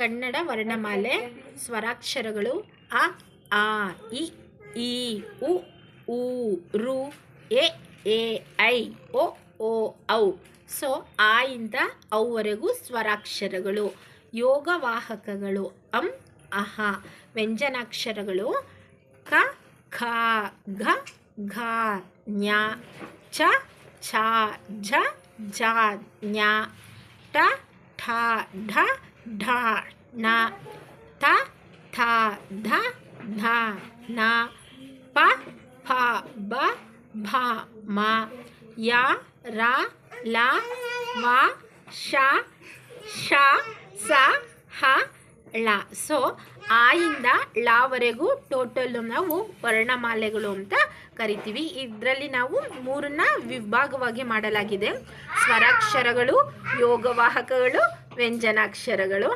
ಕನ್ನಡ ವರ್ಣಮಾಲೆ, ಸ್ವರಾಕ್ಷರಗಳು ಅ, ಆ, ಇ, ಈ, ಉ ಊ ರು, ಎ ಎ, ಐ, ಒ ಓ ಔ. ಸೊ ಆ ಇಂದ ಅವರೆಗೂ ಸ್ವರಾಕ್ಷರಗಳು. ಯೋಗವಾಹಕಗಳು ಅಂ, ಅಹ. ವ್ಯಂಜನಾಕ್ಷರಗಳು ಕ, ಖ, ಘ ಘ ಞ ಚ, ಛ, ಝ ಝ ಟ ಠ, ಢ ಢ ನ, ತ, ಥ, ಧ ಧ, ನ, ಪ ಫ ಬ, ಭ, ಮ, ಯ, ರ, ಲ, ವ, ಶ ಶ, ಸ, ಹ, ಳ. ಸೊ ಆಯಿಂದ ಳವರೆಗೂ ಟೋಟಲ್ ನಾವು ವರ್ಣಮಾಲೆಗಳು ಅಂತ ಕರಿತೀವಿ. ಇದರಲ್ಲಿ ನಾವು ಮೂರನ್ನ ವಿಭಾಗವಾಗಿ ಮಾಡಲಾಗಿದೆ. ಸ್ವರಾಕ್ಷರಗಳು ಯೋಗವಾಹಕಗಳು ವ್ಯಂಜನಾಕ್ಷರಗಳು.